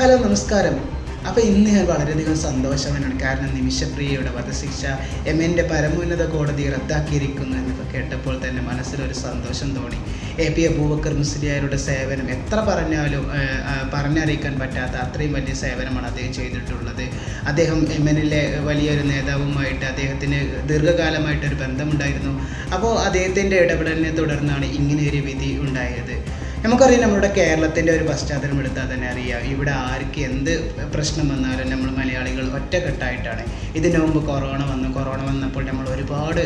Hello നമസ്കാരം. അപ്പോൾ ഇന്ന് ഞാൻ വളരെയധികം സന്തോഷവാനാണ്. കാരണം നിമിഷപ്രിയയുടെ വധശിക്ഷ എം എന്റെ പരമോന്നത കോടതി റദ്ദാക്കിയിരിക്കുന്നു എന്നൊക്കെ കേട്ടപ്പോൾ തന്നെ മനസ്സിലൊരു സന്തോഷം തോന്നി. എ. പി. അബൂബക്കർ മുസ്ലിയാരുടെ സേവനം എത്ര പറഞ്ഞാലും പറഞ്ഞറിയിക്കാൻ പറ്റാത്ത അത്രയും വലിയ സേവനമാണ് അദ്ദേഹം ചെയ്തിട്ടുള്ളത്. അദ്ദേഹം എം എന്നിലെ വലിയൊരു നേതാവുമായിട്ട് അദ്ദേഹത്തിന് ദീർഘകാലമായിട്ടൊരു ബന്ധമുണ്ടായിരുന്നു. അപ്പോൾ അദ്ദേഹത്തിന്റെ ഇടപെടലിനെ തുടർന്നാണ് ഇങ്ങനെയൊരു വിധി ഉണ്ടായത്. നമുക്കറിയാം നമ്മുടെ കേരളത്തിന്റെ ഒരു പശ്ചാത്തലം എടുത്താൽ തന്നെ അറിയാം. ഇവിടെ ആർക്ക് എന്ത് പ്രശ്നം വന്നാലും നമ്മൾ മലയാളികൾ ഒറ്റക്കെട്ടായിട്ടാണ്. ഇതിനു മുമ്പ് കൊറോണ വന്നു. കൊറോണ വന്നപ്പോൾ നമ്മൾ ഒരുപാട്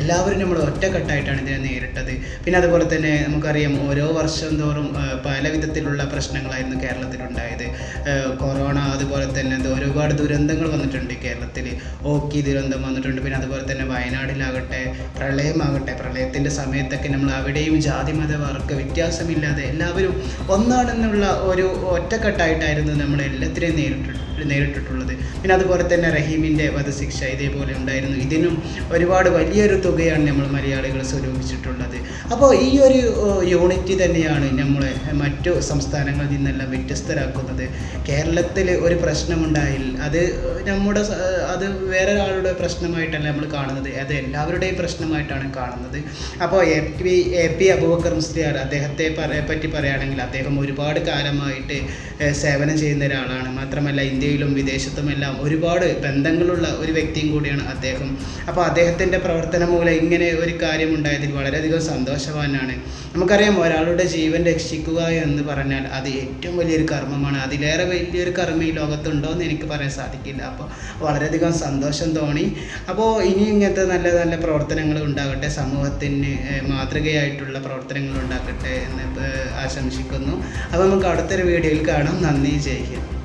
എല്ലാവരും നമ്മൾ ഒറ്റക്കെട്ടായിട്ടാണ് ഇതിനെ നേരിട്ടത്. പിന്നെ അതുപോലെ തന്നെ നമുക്കറിയാം ഓരോ വർഷം തോറും പല വിധത്തിലുള്ള പ്രശ്നങ്ങളായിരുന്നു കേരളത്തിലുണ്ടായത്. കൊറോണ അതുപോലെ തന്നെ ഇത് ഒരുപാട് ദുരന്തങ്ങൾ വന്നിട്ടുണ്ട് കേരളത്തിൽ. ഓക്കി ദുരന്തം വന്നിട്ടുണ്ട്. പിന്നെ അതുപോലെ തന്നെ വയനാടിലാകട്ടെ പ്രളയമാകട്ടെ പ്രളയത്തിന്റെ സമയത്തൊക്കെ നമ്മൾ അവിടെയും ജാതി മത വർഗ വ്യത്യാസമില്ലാതെ എല്ലാവരും ഒന്നാണെന്നുള്ള ഒരു ഒറ്റക്കെട്ടായിട്ടായിരുന്നു നമ്മൾ എല്ലാത്തിനെയും നേരിട്ട് നേരിട്ടിട്ടുള്ളത്. പിന്നെ അതുപോലെ തന്നെ റഹീമിന്റെ വധശിക്ഷ ഇതേപോലെ ഉണ്ടായിരുന്നു. ഇതിനും ഒരുപാട് വലിയൊരു തുകയാണ് നമ്മൾ മലയാളികൾ സ്വരൂപിച്ചിട്ടുള്ളത്. അപ്പോൾ ഈ ഒരു യൂണിറ്റി തന്നെയാണ് നമ്മളെ മറ്റു സംസ്ഥാനങ്ങളിൽ നിന്നെല്ലാം വ്യത്യസ്തരാക്കുന്നത്. കേരളത്തിൽ ഒരു പ്രശ്നമുണ്ടായാൽ അത് നമ്മുടെ അത് വേറെ ഒരാളുടെ പ്രശ്നമായിട്ടല്ല നമ്മൾ കാണുന്നത്. അത് എല്ലാവരുടെയും പ്രശ്നമായിട്ടാണ് കാണുന്നത്. അപ്പോൾ A P A P Abubakar Musliyar അദ്ദേഹത്തെ പറ്റി പറയുകയാണെങ്കിൽ അദ്ദേഹം ഒരുപാട് കാലമായിട്ട് സേവനം ചെയ്യുന്ന ഒരാളാണ്. മാത്രമല്ല ഇന്ത്യയിലും വിദേശത്തുമെല്ലാം ഒരുപാട് ബന്ധങ്ങളുള്ള ഒരു വ്യക്തിയും കൂടിയാണ് അദ്ദേഹം. അപ്പോൾ അദ്ദേഹത്തിന്റെ പ്രവർത്തനം മൂലം ഇങ്ങനെ ഒരു കാര്യം ഉണ്ടായതിൽ വളരെയധികം സന്തോഷവാനാണ്. നമുക്കറിയാം ഒരാളുടെ ജീവൻ രക്ഷിക്കുക എന്ന് പറഞ്ഞാൽ അത് ഏറ്റവും വലിയൊരു കർമ്മമാണ്. അതിലേറെ വലിയൊരു കർമ്മം ഈ ലോകത്തുണ്ടോ എന്ന് എനിക്ക് പറയാൻ സാധിക്കില്ല. അപ്പോൾ വളരെയധികം സന്തോഷം തോന്നി. അപ്പോൾ ഇനി ഇങ്ങനത്തെ നല്ല നല്ല പ്രവർത്തനങ്ങൾ ഉണ്ടാകട്ടെ സമൂഹത്തിന് മാതൃകയായിട്ടുള്ള പ്രവർത്തനങ്ങൾ ഉണ്ടാക്കട്ടെ എന്ന് ആശംസിക്കുന്നു. അപ്പോൾ നമുക്ക് അടുത്തൊരു വീഡിയോയിൽ കാണാം. നന്ദി. ജയ് ഹിന്ദ്.